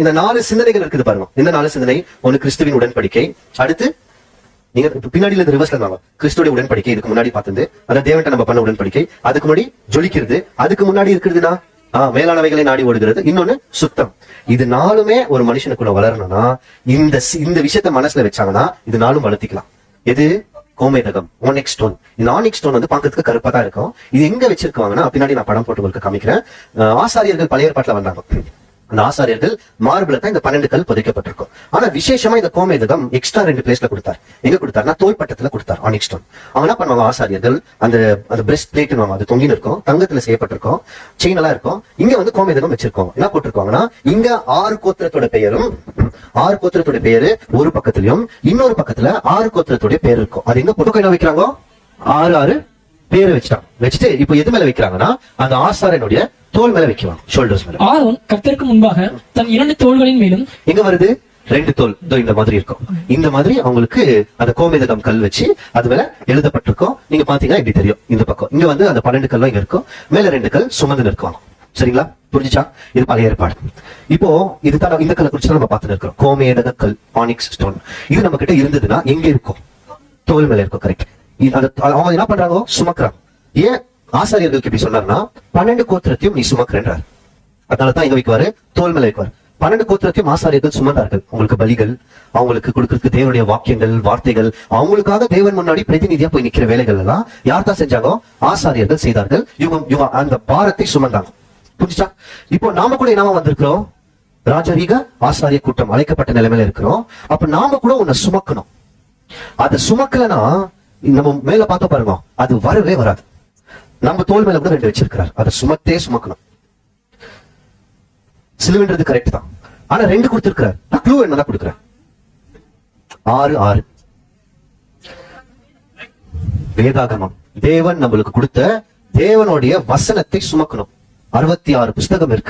இந்த நாலு சிந்தனைகள் இருக்குது பாருங்க. இந்த நாலு சிந்தனை ஒன்னு கிறிஸ்துவின் உடன்படிக்கை. அடுத்து நீங்க இப்ப இருந்து ரிவர்ஸ்ல இருந்தாங்க கிறிஸ்துடைய உடன்படிக்கை இதுக்கு முன்னாடி பார்த்தது. அதான் தேவன்ட்ட நம்ம பண்ண உடன்படிக்கை. அதுக்கு முன்னாடி ஜொலிக்கிறது. அதுக்கு முன்னாடி இருக்கிறதுனா? ஆஹ் மேலானவைகளை நாடி ஓடுகிறது. இன்னொன்னு சுத்தம். இது நாலுமே ஒரு மனுஷனுக்குள்ள வளரணும்னா இந்த இந்த விஷயத்த மனசுல வச்சாங்கன்னா இது நாளும் வளர்த்திக்கலாம். எது? கோமேதகம் எக்ஸ் ஸ்டோன் இந்த ஆனிக் ஸ்டோன் வந்து பார்க்கறதுக்கு கருப்பா தான் இருக்கும். இது எங்க வச்சிருக்காங்கன்னா பின்னாடி நான் படம் போட்டு உங்களுக்கு காமிக்கிறேன். ஆசாரியர்கள் பழைய ஏற்பாட்டுல வந்தாங்க. அந்த ஆசாரியர்கள் மார்பில் தான் இந்த பன்னெண்டு கல் புதைக்கப்பட்டிருக்கும். ஆனா விசேஷமா இந்த கோமேதகம் எக்ஸ்ட்ரா ரெண்டு பிளேஸ்ல கொடுத்தார். எங்க கொடுத்தாருன்னா தோள்பட்டத்துல கொடுத்தார் ஆனிக் ஸ்டோன் அவங்க என்ன பண்ணுவாங்க ஆசாரியர்கள் அந்த அந்த பிரெஸ்ட் பிளேட் அது தொங்கின்னு இருக்கும் தங்கத்துல செய்யப்பட்டிருக்கும் செயின் எல்லாம் இருக்கும். இங்க வந்து கோமேதகம் வச்சிருக்கோம். என்ன போட்டிருக்காங்கன்னா இங்க ஆறு கோத்திரத்தோட பெயரும் ஆறு கோத்திரத்தோட பெயரு ஒரு பக்கத்துலயும் இன்னொரு பக்கத்துல ஆறு கோத்திரத்துடைய பேர் இருக்கும். அது எங்க போட்டு என்ன வைக்கிறாங்க? ஆறு ஆறு பேரை வச்சுட்டான். வச்சுட்டு இப்போ எது மேல வைக்கிறாங்கன்னா அந்த ஆசாரனுடைய தோல் மேல வைக்குவாங்க ஷோல்டர்ஸ் மேல. ஆரோன் கர்த்தருக்கு முன்பாக தன் இரண்டு தோள்களின் மேலும் எங்க வருது? ரெண்டு தோல். இதோ இந்த மாதிரி இருக்கும். இந்த மாதிரி அவங்களுக்கு அந்த கோமேதகம் கல் வச்சு அது மேல எழுதப்பட்டிருக்கும். நீங்க பாத்தீங்கன்னா இப்படி தெரியும்? இந்த பக்கம். இங்க வந்து அந்த பன்னெண்டு கல்லும் இங்க இருக்கும். மேல ரெண்டு கல் சுமந்து நிற்குவாங்க சரிங்களா? புரிஞ்சுச்சா? இது பழைய ஏற்பாடு. இப்போ இதுதான் இந்த கல்லை குறிச்சு தான் நம்ம பார்த்துட்டு இருக்கிறோம். கோமேதக கல் ஆனிக்ஸ் ஸ்டோன் இது நம்ம கிட்ட இருந்ததுன்னா எங்க இருக்கும்? தோல் மேல இருக்கும். கரெக்ட் அவங்க என்ன பண்றாங்க? சுமக்குறாங்க. ஏன் ஆசாரியர்களுக்கு இப்படி சொன்னார்னா பன்னெண்டு கோத்திரத்தையும் நீ சுமக்குறன்றார். அதனாலதான் இங்க வைக்குவாரு தோல் மேல வைக்குவார். பன்னெண்டு கோத்திரத்தையும் ஆசாரியர்கள் சுமந்தார்கள். உங்களுக்கு பலிகள் அவங்களுக்கு கொடுக்கறதுக்கு தேவனுடைய வாக்கியங்கள் வார்த்தைகள் அவங்களுக்காக தேவன் முன்னாடி பிரதிநிதியா போய் நிக்கிற வேலைகள் எல்லாம் யார் தான் செஞ்சாங்க ஆசாரியர்கள் செய்தார்கள். இவங்க இவங்க அந்த பாரத்தை சுமந்தாங்க. புரிஞ்சுச்சா? இப்போ நாம கூட என்னவா வந்திருக்கிறோம்? ராஜரீக ஆசாரிய கூட்டம் அழைக்கப்பட்ட நிலைமையில இருக்கிறோம். அப்ப நாம கூட உன்னை சுமக்கணும். அதை சுமக்கலன்னா நம்ம மேல பார்த்த பாருங்க அது வரவே வராது. நம்ம தோல் மேல கூட ரெண்டு வச்சிருக்கிறார். அதை சுமத்தே சுமக்கணும். சிலுவன்றது கரெக்ட் தான். ஆனா ரெண்டு கொடுத்திருக்கிறார். நான் க்ளூ என்னதான் கொடுக்குறேன்? ஆறு ஆறு. வேதாகமம். தேவன் நம்மளுக்கு கொடுத்த தேவனுடைய வசனத்தை சுமக்கணும். அறுபத்தி ஆறு புஸ்தகம் இருக்கு.